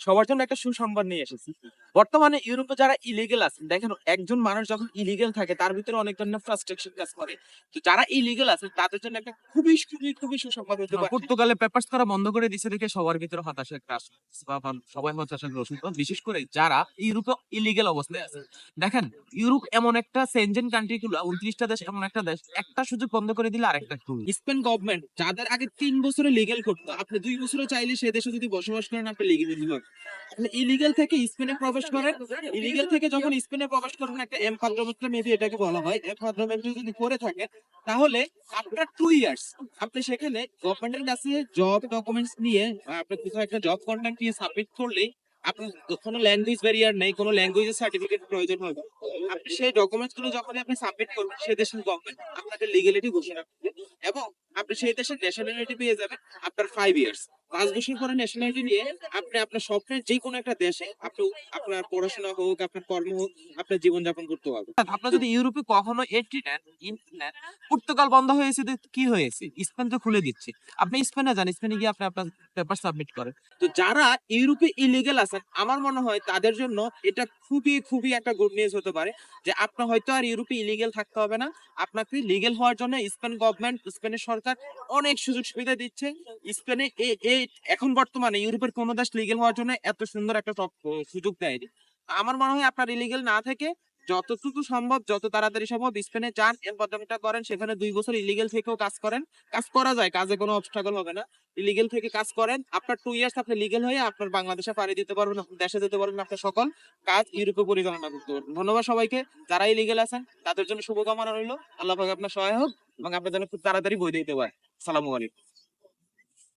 সবার জন্য একটা সুসংবাদ নিয়ে এসেছি। বর্তমানে ইউরোপে যারা ইলিগেল আছেন দেখেন একজন মানুষ যখন ইলিগেল থাকে তার ভিতরে অনেক ধরনের ফ্রাস্ট্রেশন কাজ করে। তো যারা ইলিগেল আছেন তাদের জন্য একটা খুবই খুবই খুবই সুসংবাদ হতে পারে। পর্তুগালে পেপারস করা বন্ধ করে দিছে দেখে সবার ভিতরে হতাশা গ্রাস বা বা সবাই হতাশা গ্রস্ত বিশেষ করে যারা ইউরোপে ইলিগেল অবস্থায় আছে। দেখেন ইউরোপ এমন একটা সেনজেন কান্ট্রি গুলো উনত্রিশটা দেশ এমন একটা দেশ একটা সুযোগ বন্ধ করে দিলে আরেকটা খুলবে স্পেন গভর্নমেন্ট যাদের আগে তিন বছরে লিগেল করতো আপনি দুই বছরে চাইলে সে দেশে যদি বসবাস করেন আপনি লিগেল ইলিগেল থেকে স্পেনে প্রবেশ করেন ইলিগেল থেকে যখন স্পেনে প্রবেশ করেন একটা এম পাদ্রমেন্ট্রা মেবি এটাকে বলা হয়। এম পাদ্রমেন্ট্রা যদি করে থাকেন তাহলে আফটার টু ইয়ার্স আপনি সেখানে গভর্নমেন্টের কাছে জব ডকুমেন্টস নিয়ে আপনি কোথাও একটা জব কন্ট্যাক্ট নিয়ে সাবমিট করলেই আপনার কোনো ল্যাঙ্গুয়েজ ব্যারিয়ার নেই কোনো ল্যাঙ্গুয়েজের সার্টিফিকেট প্রয়োজন হবে আপনি সেই ডকুমেন্টসগুলো যখন আপনি সাবমিট করবেন সেই দেশের গভর্নমেন্ট আপনাকে লিগ্যালিটি ঘোষণা করবে এবং আপনি সেই দেশের ন্যাশনালিটি পেয়ে যাবেন আফটার ফাইভ ইয়ার্স পাঁচ বছর পরে ন্যাশনালিটি নিয়ে আপনি আপনার স্বপ্নের যে কোনো একটা দেশে আপনি আপনার পড়াশোনা হোক আপনার কর্ম হোক আপনার জীবনযাপন করতে পারবেন। আপনার যদি ইউরোপে কখনো পর্তুগাল বন্ধ হয়েছে কি হয়েছে? স্পেন তো খুলে দিচ্ছে। আপনি স্পেনে যান স্পেনে গিয়ে আপনি আপনার পেপার সাবমিট করেন। তো যারা ইউরোপে ইলিগেল আছেন আমার মনে হয় তাদের জন্য এটা খুবই খুবই একটা গুড নিউজ হতে পারে যে আপনার হয়তো আর ইউরোপে ইলিগেল থাকতে হবে না। আপনাকে লিগেল হওয়ার জন্য স্পেন গভর্নমেন্ট স্পেনের সরকার অনেক সুযোগ সুবিধা দিচ্ছে। স্পেনে এ- এ- এখন বর্তমানে ইউরোপের কোনো দেশ লিগেল হওয়ার জন্য এত সুন্দর একটা সুযোগ দেয়নি। আমার মনে হয় আপনার ইলিগেল না থেকে যতটুকু সম্ভব, যত তাড়াতাড়ি সম্ভব স্পেনে যান, এর পদ্ধতিটা করেন, সেখানে দুই বছর ইলিগেল থেকেও কাজ করেন। কাজ করা যায়, কাজে কোনো অবস্ট্রাগল হবে না। ইলিগেল থেকে কাজ করেন। আপনার টু ইয়ার্স আপনি লিগেল হয়ে আপনার বাংলাদেশে পাড়ি দিতে পারবেন, দেশে যেতে পারবেন আপনার সকল কাজ ইউরোপে পরিচালনা করতে পারবেন। ধন্যবাদ সবাইকে। যারা ইলিগেল আছেন, তাদের জন্য শুভকামনা রইল। আল্লাহ পাক আপনার সহায় হোক এবং আপনার জন্য খুব তাড়াতাড়ি বই দিতে পারে। সালামু আলাইকুম।